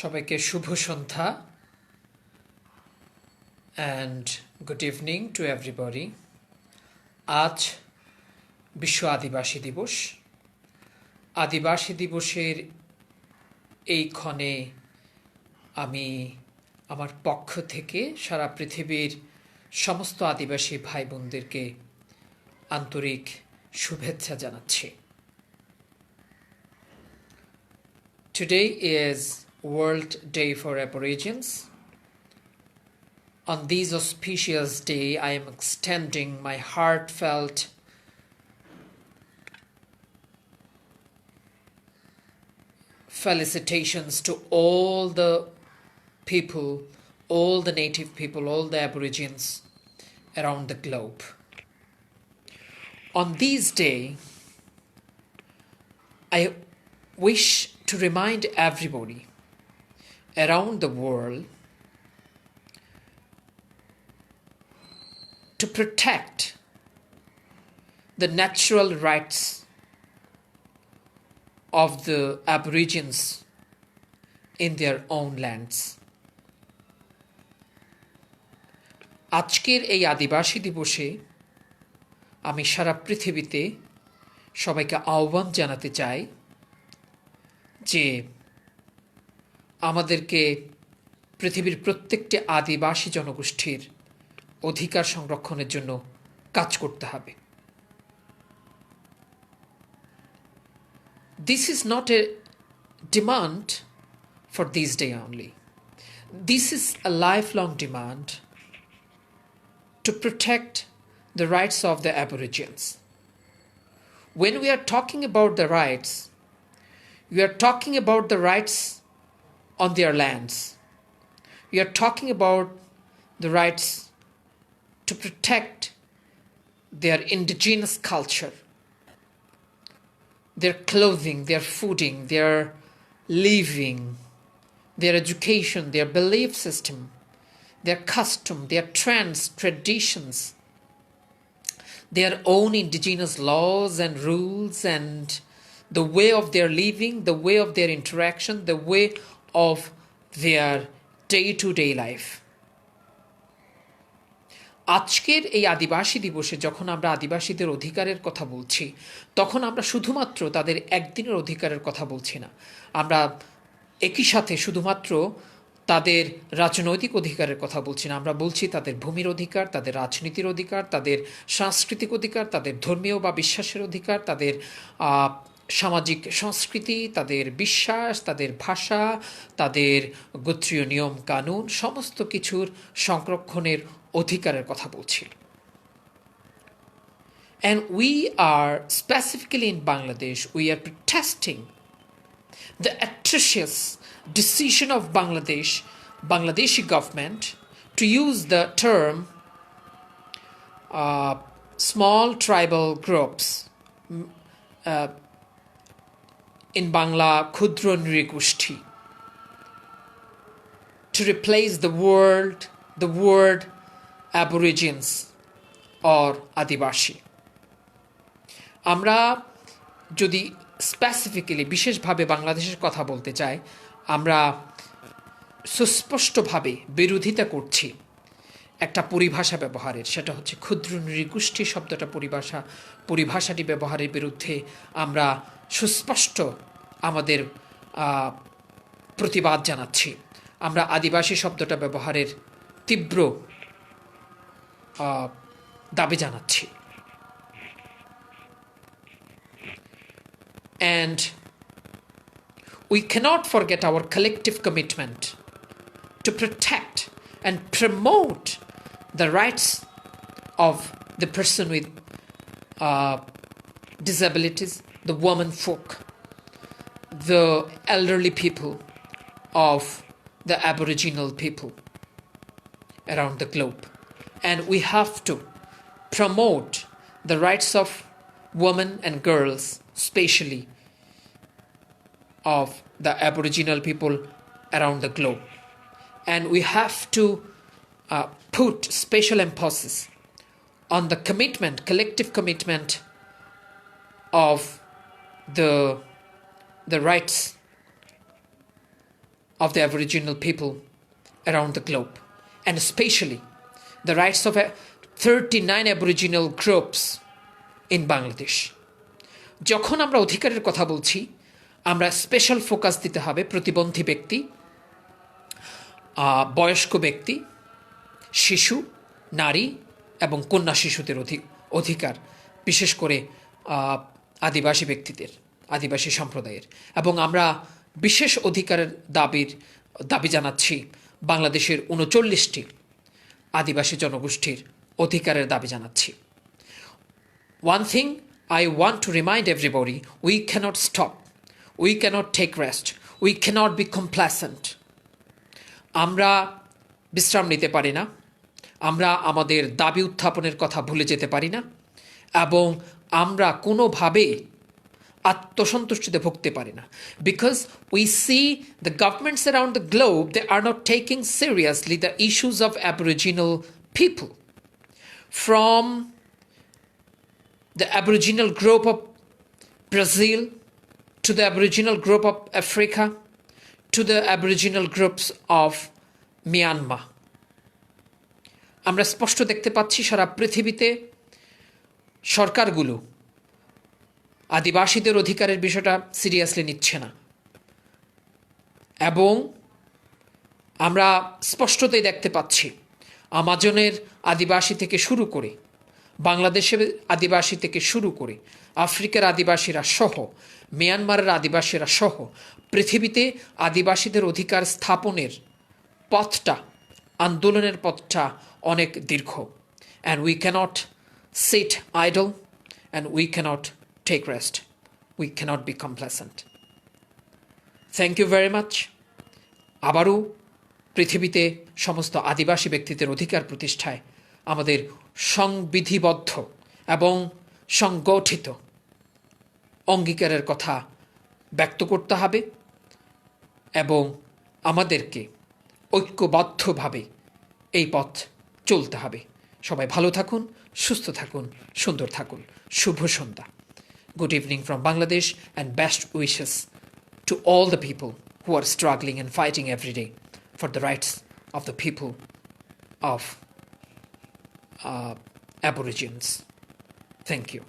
সবাইকে শুভ সন্ধ্যা and good evening to everybody আজ বিশ্ব আদিবাসী দিবস। আদিবাসী দিবসের এই ক্ষণে আমি আমার পক্ষ থেকে সারা পৃথিবীর সমস্ত আদিবাসী ভাই বোনদেরকে আন্তরিক শুভেচ্ছা জানাচ্ছি। Today is World Day for Aborigines. On this auspicious day, I am extending my heartfelt felicitations to all the people, all the native people, all the Aborigines around the globe. On this day, I wish to remind everybody around the world to protect the natural rights of the Aborigines in their own lands. আজকের এই আদিবাসী দিবসে আমি সারা পৃথিবীতে সবাইকে আহ্বান জানাতে চাই যে আমাদেরকে পৃথিবীর প্রত্যেকটি আদিবাসী জনগোষ্ঠীর অধিকার সংরক্ষণের জন্য কাজ করতে হবে this is not a demand for this day only this is a life long demand to protect the rights of the Aborigines. When we are talking about the rights, we are talking about the rights on their lands. We are talking about the rights to protect their indigenous culture, their clothing, their fooding, their living, their education, their belief system, their custom, their trends, traditions, their own indigenous laws and rules and the way of their living, the way of their interaction, the way of their day to day life. আজকের এই আদিবাসী দিবসে যখন আমরা আদিবাসীদের অধিকারের কথা বলছি, তখন আমরা শুধুমাত্র তাদের একদিনের অধিকারের কথা বলছি না আমরা একই সাথে শুধুমাত্র তাদের রাজনৈতিক অধিকারের কথা বলছি না আমরা বলছি তাদের ভূমির অধিকার, তাদের রাজনীতির অধিকার, তাদের সাংস্কৃতিক অধিকার, তাদের ধর্মীয় বা বিশ্বাসের অধিকার, তাদের সামাজিক সংস্কৃতি, তাদের বিশ্বাস, তাদের ভাষা, তাদের গোত্রীয় নিয়ম কানুন, সমস্ত কিছুর সংরক্ষণের অধিকারের কথা বলছিল and we are specifically in Bangladesh we are protesting the atrocious decision of Bangladesh Bangladeshi government to use the term small tribal groups in Bangla, Khudro Nrigushti, to replace the word, the word Aborigines or Adibashi. আমরা যদি specifically বিশেষভাবে বাংলাদেশের কথা বলতে চাই আমরা সুস্পষ্টভাবে বিরোধিতা করছি একটা পরিভাষা ব্যবহারের সেটা হচ্ছে ক্ষুদ্র নৃগোষ্ঠী শব্দটা পরিভাষা পরিভাষাটি ব্যবহারের বিরুদ্ধে আমরা সুস্পষ্ট আমাদের প্রতিবাদ জানাচ্ছি আমরা আদিবাসী শব্দটা ব্যবহারের তীব্র দাবি জানাচ্ছি And we cannot forget our collective commitment to protect and promote the rights of the person with uh, disabilities, the woman folk, the elderly people of the Aboriginal people around the globe. And we have to promote the rights of women and girls, especially of the Aboriginal people around the globe. And we have to uh, put special emphasis on the commitment, collective commitment of the, the rights of the Aboriginal people around the globe, and especially the rights of uh, 39 Aboriginal groups in Bangladesh. যখন আমরা অধিকারের কথা বলছি আমরা special focus দিতে হবে প্রতিবন্ধী ব্যক্তি বয়স্ক ব্যক্তি শিশু নারী এবং কন্যা শিশুদের অধিকার বিশেষ করে আদিবাসী ব্যক্তিদের আদিবাসী সম্প্রদায়ের। এবং আমরা বিশেষ অধিকারের দাবির দাবি জানাচ্ছি বাংলাদেশের উনচল্লিশটি আদিবাসী জনগোষ্ঠীর অধিকারের দাবি জানাচ্ছি। One thing I want to remind everybody we cannot stop, we cannot take rest, we cannot be complacent. আমরা বিশ্রাম নিতে পারি না। আমরা আমাদের দাবি উত্থাপনের কথা ভুলে যেতে পারি না। এবং আমরা কোনোভাবে আত্মসন্তুষ্টিতে ভুগতে পারি না because we see the governments around the globe they are not taking seriously the issues of aboriginal people from the Aboriginal group of Brazil to the Aboriginal group of Africa to the Aboriginal groups of Myanmar. আমরা স্পষ্ট দেখতে পাচ্ছি সারা পৃথিবীতে সরকারগুলো আদিবাসীদের অধিকারের বিষয়টা seriously নিচ্ছে না। এবং আমরা স্পষ্টতই দেখতে পাচ্ছি, আমাজনের আদিবাসী থেকে শুরু করে, বাংলাদেশের আদিবাসী থেকে শুরু করে, আফ্রিকার আদিবাসীরা সহ, মিয়ানমারের আদিবাসীরা সহ, পৃথিবীতে আদিবাসীদের অধিকার স্থাপনের পথটা, আন্দোলনের পথটা অনেক দীর্ঘ। And we cannot sit idle and we cannot take rest we cannot be complacent thank you very much আবারও পৃথিবীতে সমস্ত আদিবাসী ব্যক্তিদের অধিকার প্রতিষ্ঠায় আমাদের সংবিধিবদ্ধ এবং সংগঠিত অঙ্গীকারের কথা ব্যক্ত করতে হবে এবং আমাদেরকে ঐক্যবদ্ধভাবে এই পথ চলতে হবে। সবাই ভালো থাকুন সুস্থ থাকুন সুন্দর থাকুন শুভ সন্ধ্যা good evening from Bangladesh and best wishes to all the people who are struggling and fighting every day for the rights of the people of uh, Aborigines. Thank you.